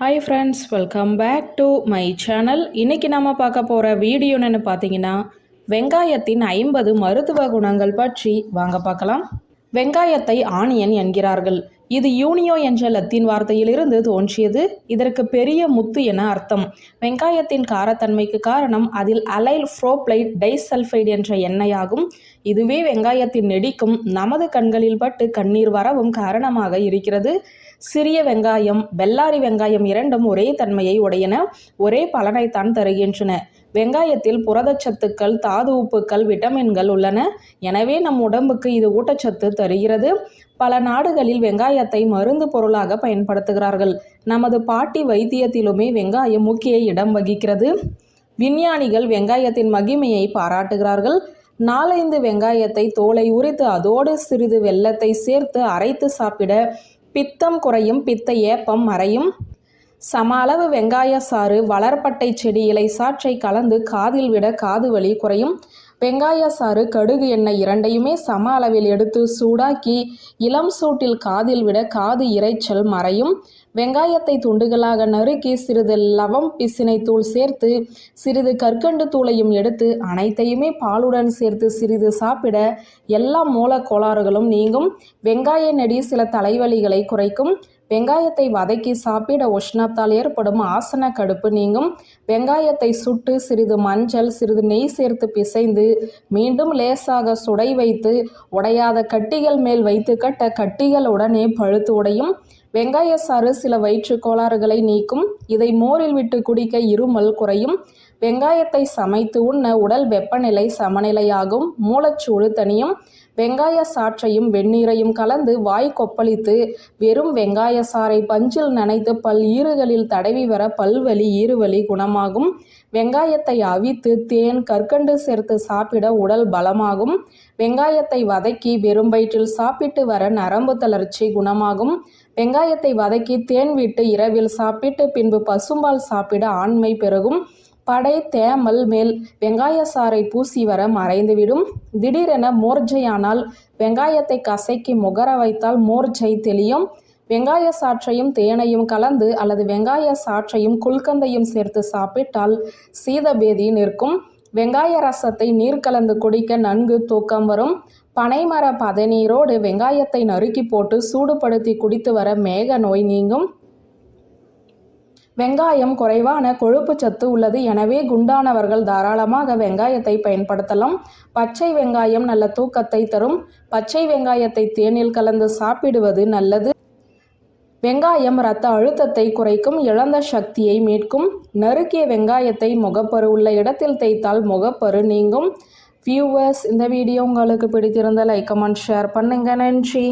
Hi friends welcome back to my channel இன்றைக்கி நம்ம பார்க்க போகிற வீடியோன்னு பார்த்தீங்கன்னா வெங்காயத்தின் ஐம்பது மருத்துவ குணங்கள் பற்றி வாங்க பார்க்கலாம். வெங்காயத்தை ஆனியன் என்கிறார்கள். இது யூனியோ என்ற லத்தீன் வார்த்தையிலிருந்து தோன்றியது. இதற்கு பெரிய முத்து என அர்த்தம். வெங்காயத்தின் காரத்தன்மைக்கு காரணம் அதில் அலைல் ஃப்ரோப்ளைட் டைசல்ஃபைடு என்ற எண்ணெயாகும். இதுவே வெங்காயத்தின் நெடிக்கும் நமது கண்களில் பட்டு கண்ணீர் வரவும் காரணமாக இருக்கிறது. சிறிய வெங்காயம் பெல்லாரி வெங்காயம் இரண்டும் ஒரே தன்மையை உடையன ஒரே பலனைத்தான் தருகின்றன. வெங்காயத்தில் புரதச்சத்துக்கள் தாது உப்புக்கள் விட்டமின்கள் உள்ளன. எனவே நம் உடம்புக்கு இது ஊட்டச்சத்து தருகிறது. பல நாடுகளில் வெங்காயத்தை மருந்து பொருளாக பயன்படுத்துகிறார்கள். நமது பாட்டி வைத்தியத்திலுமே வெங்காயம் முக்கிய இடம் வகிக்கிறது. விஞ்ஞானிகள் வெங்காயத்தின் மகிமையை பாராட்டுகிறார்கள். நாலைந்து வெங்காயத்தை தோலை உரித்து அதோடு சிறிது வெள்ளத்தை சேர்த்து அரைத்து சாப்பிட பித்தம் குறையும் பித்த ஏப்பம் மறையும். சம அளவு வெங்காய சாறு வளர்பட்டை செடி இலை சாற்றை கலந்து காதில் விட காது வலி குறையும். வெங்காய சாறு கடுகு எண்ணெய் இரண்டையுமே சம அளவில் எடுத்து சூடாக்கி இளம் சூட்டில் காதில் விட காது இறைச்சல் மறையும். வெங்காயத்தை துண்டுகளாக நறுக்கி சிறிது லவம் பிசினை தூள் சேர்த்து சிறிது கற்கண்டு தூளையும் எடுத்து அனைத்தையுமே பாலுடன் சேர்த்து சிறிது சாப்பிட எல்லா மூல கோளாறுகளும் நீங்கும். வெங்காய நெடி சில தலைவலிகளை குறைக்கும். வெங்காயத்தை வதக்கி சாப்பிட உஷ்ணத்தால் ஏற்படும் ஆசன கடுப்பு நீங்கும். வெங்காயத்தை சுட்டு சிறிது மஞ்சள் சிறிது நெய் சேர்த்து பிசைந்து மீண்டும் லேசாக சுடை வைத்து உடையாத கட்டிகள் மேல் வைத்து கட்ட கட்டிகள் உடனே பழுத்து உடையும். வெங்காய சாறு சில வயிற்று கோளாறுகளை நீக்கும். இதை மோரில் விட்டு குடிக்க இருமல் குறையும். வெங்காயத்தை சமைத்து உண்ண உடல் வெப்பநிலை சமநிலையாகும். மூலச்சூடு தனியும் வெங்காய சாற்றையும் வெந்நீரையும் கலந்து வாய் கொப்பளித்து வெறும் வெங்காய சாறை பஞ்சில் நனைத்து பல் ஈறுகளில் தடவி வர பல்வலி ஈறுவலி குணமாகும். வெங்காயத்தை அவித்து தேன் கற்கண்டு சேர்த்து சாப்பிட உடல் பலமாகும். வெங்காயத்தை வதக்கி வெறும் வயிற்றில் சாப்பிட்டு வர நரம்பு தளர்ச்சி குணமாகும். வெங்காயத்தை வதக்கி தேன் விட்டு இரவில் சாப்பிட்டு பின்பு பசும்பால் சாப்பிட ஆண்மை பெருகும். படை தேமல் மேல் வெங்காய சாறை பூசி வர மறைந்துவிடும். திடீரென மோர்ஜையானால் வெங்காயத்தை கசக்கி முகர வைத்தால் மோர்ஜை தெளியும். வெங்காய சாற்றையும் தேனையும் கலந்து அல்லது வெங்காய சாற்றையும் குல்கந்தையும் சேர்த்து சாப்பிட்டால் சீதபேதி நிற்கும். வெங்காய ரசத்தை நீர் கலந்து குடிக்க நன்கு தூக்கம் வரும். பனைமர பதநீரோடு வெங்காயத்தை நறுக்கி போட்டு சூடுபடுத்தி குடித்து வர மேக நோய் நீங்கும். வெங்காயம் குறைவான கொழுப்பு சத்து உள்ளது. எனவே குண்டானவர்கள் தாராளமாக வெங்காயத்தை பயன்படுத்தலாம். பச்சை வெங்காயம் நல்ல தூக்கத்தை தரும். பச்சை வெங்காயத்தை தேனில் கலந்து சாப்பிடுவது நல்லது. வெங்காயம் இரத்த அழுத்தத்தை குறைக்கும் இழந்த சக்தியை மீட்கும் நறுக்கிய வெங்காயத்தை முகப்பரு உள்ள இடத்தில் தேய்த்தால் முகப்பரு நீங்கும். வியூவர்ஸ் இந்த வீடியோ உங்களுக்கு பிடித்திருந்த லைக் கமெண்ட் ஷேர் பண்ணுங்க. நன்றி.